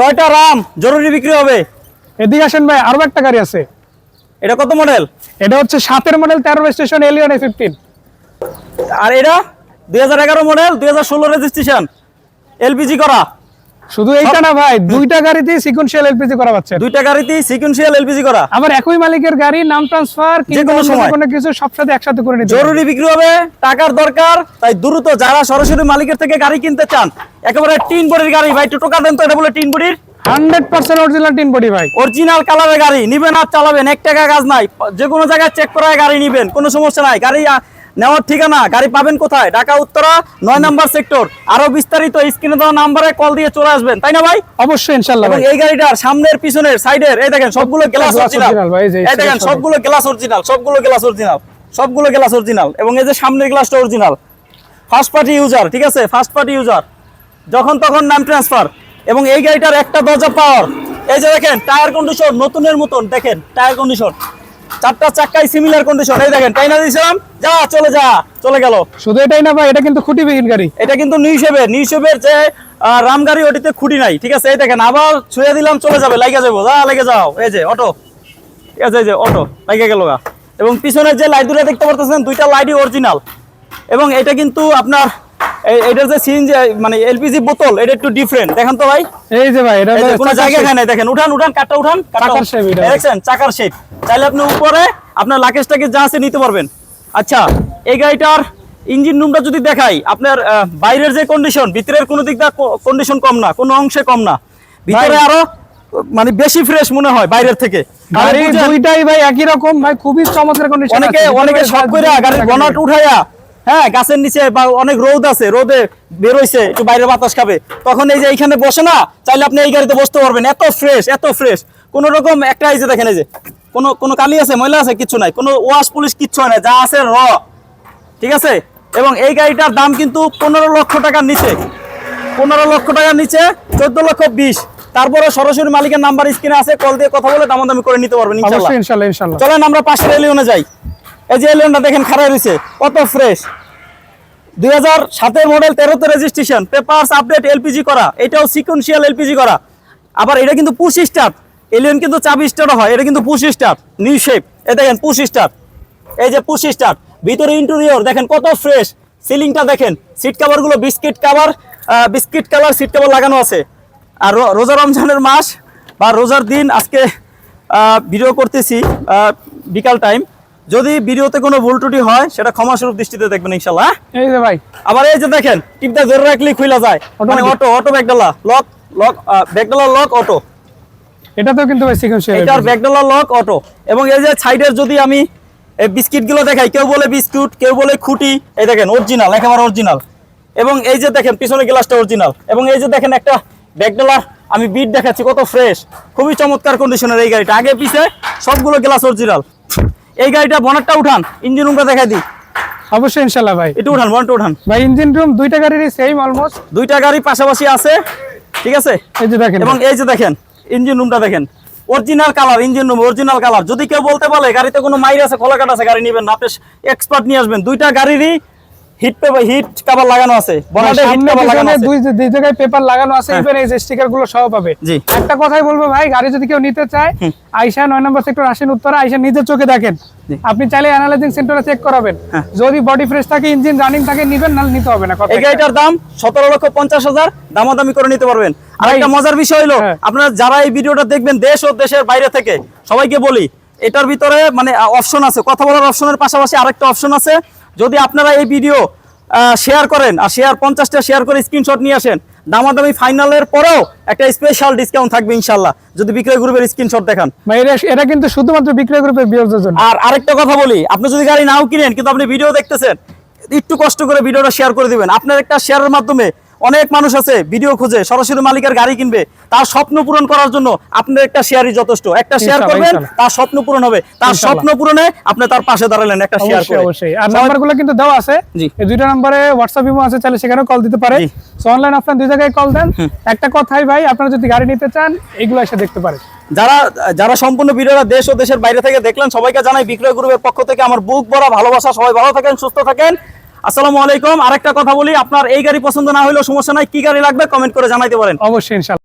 Toyota Ram জরুরি বিক্রি হবে। এদিকে আসেন ভাই আরও একটা গাড়ি আছে। এটা কত মডেল? এটা হচ্ছে সাতের মডেল তেরো স্টেশন এলিয়ান ফিফটিন আর এটা দুই হাজার এগারো মডেল দুই হাজার ষোলো রেজিস্ট্রেশন এলপিজি করা। শুধু এইটা না ভাই দুইটা গাড়িতে সিকুয়েন্সিয়াল এলপিজি করা পাচ্ছে দুইটা গাড়িতেই সিকুয়েন্সিয়াল এলপিজি করা। আবার একই মালিকের গাড়ি নাম ট্রান্সফার কিংবা কোনো সময়। কোনো কিছু সব সাথে একসাথে করে নিতে জরুরি বিক্রি হবে টাকার দরকার তাই দ্রুত যারা সরাসরি মালিকের থেকে গাড়ি কিনতে চান একেবারে টিন বডির গাড়ি ভাই একটু টোকা দেন তো এটা বলে টিন বডির। Hundred percent original tin body ভাই। অরিজিনাল কালারের গাড়ি নিবেন আর চালাবেন এক টাকা কাজ নাই যে কোনো জায়গায় চেক করায় গাড়ি নিবেন কোনো সমস্যা নাই গাড়ি নেওয়ার ঠিকানা গাড়ি পাবেন কোথায়? ঢাকা উত্তরা নয় নাম্বার সেক্টর। আরও বিস্তারিত স্ক্রিনে দেওয়া নাম্বারে কল দিয়ে চলে আসবেন। তাই না ভাই? অবশ্যই ইনশাল্লাহ এই গাড়িটার সামনের পিছনের সাইডের এই দেখেন সবগুলো গ্লাস অরিজিনাল ভাই, এই যে এই দেখেন সবগুলো গ্লাস অরিজিনাল সবগুলো গ্লাস অরিজিনাল সবগুলো গ্লাস অরিজিনাল এবং এই যে সামনের গ্লাসটা অরিজিনাল ফার্স্ট পার্টি ইউজার ঠিক আছে? ফার্স্ট পার্টি ইউজার যখন তখন নাম ট্রান্সফার এবং এই গাড়িটার একটা দরজা পাওয়ার এই যে দেখেন টায়ার কন্ডিশন নতুনের মতন দেখেন টায়ার কন্ডিশন চারটা চাক্কাই সিমিলার কন্ডিশন এই দেখেন টাইনা দিয়েছিলাম। যা চলে যা চলে গেল। শুধু এটাই না ভাই এটা কিন্তু খুঁটি বিহীন গাড়ি। এটা কিন্তু নিউশেপের নিউশেপের যে আহ, রাম গাড়ি ওটিতে খুঁটি নাই। ঠিক আছে এই দেখেন আবার ছুঁয়ে দিলাম চলে যাবে লাইগা যাব। যা লেগে যাও। এই যে অটো ঠিক আছে এই যে অটো লাইগা গেল এবং পিছনের যে লাইট দুটো দেখতে পারতেছেন দুইটা লাইটই অরিজিনাল এবং এটা কিন্তু আপনার এটার যে মানে এলপিজি বোতল এটা একটু ডিফারেন্ট দেখেন তো ভাই? এই যে ভাই এটা কোনো জায়গা। এখানে দেখেন উঠান উঠান কাটটা উঠান চাকার shape এটা। দেখছেন? চাকার শেপ চাইলে আপনি উপরে আপনার লাকেজ টাকেজ যা আছে নিতে পারবেন। আচ্ছা এই গাড়িটার ইঞ্জিন রুমটা যদি দেখাই আপনার বাইরের যে কন্ডিশন ভিতরের কোনো দিক কন্ডিশন কম না কোনো অংশে কম না। ভিতরে আরও মানে বেশি ফ্রেশ মনে হয় বাইরের থেকে। গাড়ি দুইটাই ভাই একই রকম ভাই খুবই চমৎকার কন্ডিশন অনেকে অনেকে সব করে গাড়ির বনাট উঠাইয়া হ্যাঁ গাছের নিচে বা অনেক রোদ আছে রোদে বেরোইছে একটু বাইরে বাতাস খাবে। তখন এই যে এইখানে বসে না চাইলে আপনি এই গাড়িতে বসতে পারবেন। এত ফ্রেশ এত ফ্রেশ কোন রকম একটা এই যে দেখেন এই যে কোনো কোনো কালি আছে ময়লা আছে কিছু নাই। কোনো ওয়াশ পুলিশ কিচ্ছু হয় না যা আছে র। ঠিক আছে? এবং এই গাড়িটার দাম কিন্তু পনেরো লক্ষ টাকার নিচে। পনেরো লক্ষ টাকার নিচে চোদ্দ লক্ষ বিশ। তারপরে সরাসরি মালিকের নাম্বার স্ক্রিনে আছে কল দিয়ে কথা বলে দাম দামি করে নিতে পারবেন ইনশাল্লাহ চলেন আমরা পাশের এলিয়নে যাই। এই যে এলিয়নটা দেখেন খারাপ রয়েছে কত ফ্রেশ দুই হাজার সাতের মডেল তেরোতে রেজিস্ট্রেশন পেপারস আপডেট এলপিজি করা, এটাও সিকুয়েন্সিয়াল এলপিজি করা। আবার এটা কিন্তু পুশ স্টার্ট এলিয়ন কিন্তু চাবি স্টার্ট হয়, এটা কিন্তু পুশ স্টার্ট নিউ শেপ এ দেখেন পুশ স্টার্ট এই যে পুশ স্টার্ট ভিতরে ইন্টেরিয়র দেখেন কত ফ্রেশ সিলিংটা দেখেন seat কাভারগুলো biscuit cover biscuit colour seat cover লাগানো আছে। আর রোজা রমজানের মাস বা রোজার দিন, আজকে ভিডিও করতেছি বিকাল টাইম যদি ভিডিওতে কোনো ভুল ত্রুটি হয় সেটা ক্ষমাস্বরূপ দৃষ্টিতে দেখবেন ইনশাল্লাহ হ্যাঁ? এই যে ভাই। আবার এই যে দেখেন টিপটা ধরে রাখলেই খুলে যায়। মানে অটো অটো ব্যাগডালা লক লক ব্যাগডালা লক অটো এটাতেও কিন্তু ভাই সিকুয়েন্সিয়াল এটার ব্যাগডালা লক অটো এবং এই যে সাইডের যদি আমি এই বিস্কিটগুলো দেখাই কেউ বলে বিস্কুট কেউ বলে খুঁটি এই দেখেন অরিজিনাল একেবারে অরিজিনাল এবং এই যে দেখেন পিছনে গ্লাসটা অরিজিনাল এবং এই যে দেখেন একটা ব্যাগডালার আমি বিট দেখাচ্ছি কত ফ্রেশ খুবই চমৎকার কন্ডিশনের এই গাড়িটা। আগে পিছে সবগুলো গ্লাস অরিজিনাল এই গাড়িটা বনারটা উঠান ইঞ্জিন রুমটা দেখা দিই। অবশ্যই ইনশাল্লাহ ভাই। একটু উঠান বনারটা উঠান। ভাই ইঞ্জিন রুম দুইটা গাড়িরই সেম অলমোস্ট দুইটা গাড়ি পাশাপাশি আছে ঠিক আছে? এই যে দেখেন এবং এই যে দেখেন ইঞ্জিন রুমটা দেখেন। Original colour engine room original colour যদি কেউ বলতে পারে গাড়িতে কোনো মাইর আছে খোলা কাট আছে গাড়ি নেবেন না। আপনি এক্সপার্ট নিয়ে আসবেন। দুইটা গাড়িরই হিট পেপার হিট কভার লাগানো আছে। বনাটে হিট কভার লাগানো আছে। দুই দুই জায়গায় পেপার লাগানো আছে হ্যাঁ। ইভেন এই যে স্টিকারগুলো সহ পাবে। একটা কথাই বলব ভাই গাড়ি যদি কেউ নিতে চায় আইসা নয় নম্বর সেক্টর উত্তরা নিজের চোখে দেখেন। আপনি চাইলে অ্যানালাইজিং সেন্টারে চেক করাবেন। হ্যাঁ। যদি বডি ফ্রেশ থাকে ইঞ্জিন রানিং থাকে নিবেন নাহলে নিতে হবে না কথা এই গাড়িটার দাম সতেরো লক্ষ পঞ্চাশ হাজার দামাদামি করে নিতে পারবেন। আর একটা মজার বিষয় হলো হ্যাঁ। আপনারা যারা এই ভিডিওটা দেখবেন দেশ ও দেশের বাইরে থেকে সবাইকে বলি এটার ভিতরে মানে অপশন আছে। কথা বলার অপশনের পাশাপাশি আরেকটা অপশন আছে যদি আপনারা এই ভিডিও শেয়ার করেন আর শেয়ার পঞ্চাশটা শেয়ার করে স্ক্রিনশট নিয়ে আসেন দামাদামি ফাইনালের পরেও একটা স্পেশাল ডিসকাউন্ট থাকবে ইনশাল্লাহ যদি বিক্রয় গ্রুপের স্ক্রিনশট দেখান। এটা কিন্তু শুধুমাত্র বিক্রয় গ্রুপের জন্য। আর আরেকটা কথা বলি আপনি যদি গাড়ি নাও কিনেন কিন্তু আপনি ভিডিও দেখতেছেন একটু কষ্ট করে ভিডিওটা শেয়ার করে দিবেন। আপনার একটা শেয়ারের মাধ্যমে অনেক মানুষ আছে ভিডিও খুঁজে সরাসরি মালিকের গাড়ি কিনবে। তার স্বপ্ন পূরণ করার জন্য আপনার একটা শেয়ারই যথেষ্ট। একটা শেয়ার করবেন তার স্বপ্ন পূরণ হবে। তার স্বপ্ন পূরণে আপনি তার পাশে দাঁড়ালেন একটা শেয়ার করে। অবশ্যই। আর নাম্বারগুলো কিন্তু দেওয়া আছে। এই দুইটা নম্বরে হোয়াটসঅ্যাপ ইমো আছে চাইলে সেখানেও কল দিতে পারে। সো অনলাইন অফলাইন দুই জায়গায় কল দেন। একটা কথাই ভাই আপনারা যদি গাড়ি নিতে চান এগুলো এসে দেখতে পারেন। যারা যারা সম্পূর্ণ ভিডিওটা দেশ ও দেশের বাইরে থেকে দেখলেন সবাইকে জানাই বিক্রয় গ্রুপের পক্ষ থেকে আমার বুক ভরা ভালোবাসা। সবাই ভালো থাকেন সুস্থ থাকেন। আসসালামু আলাইকুম। আরেকটা কথা বলি, আপনার এই গাড়ি পছন্দ না হলেও সমস্যা নাই। কি গাড়ি লাগবে কমেন্ট করে জানাইতে পারেন। অবশ্যই, ইনশাল্লাহ।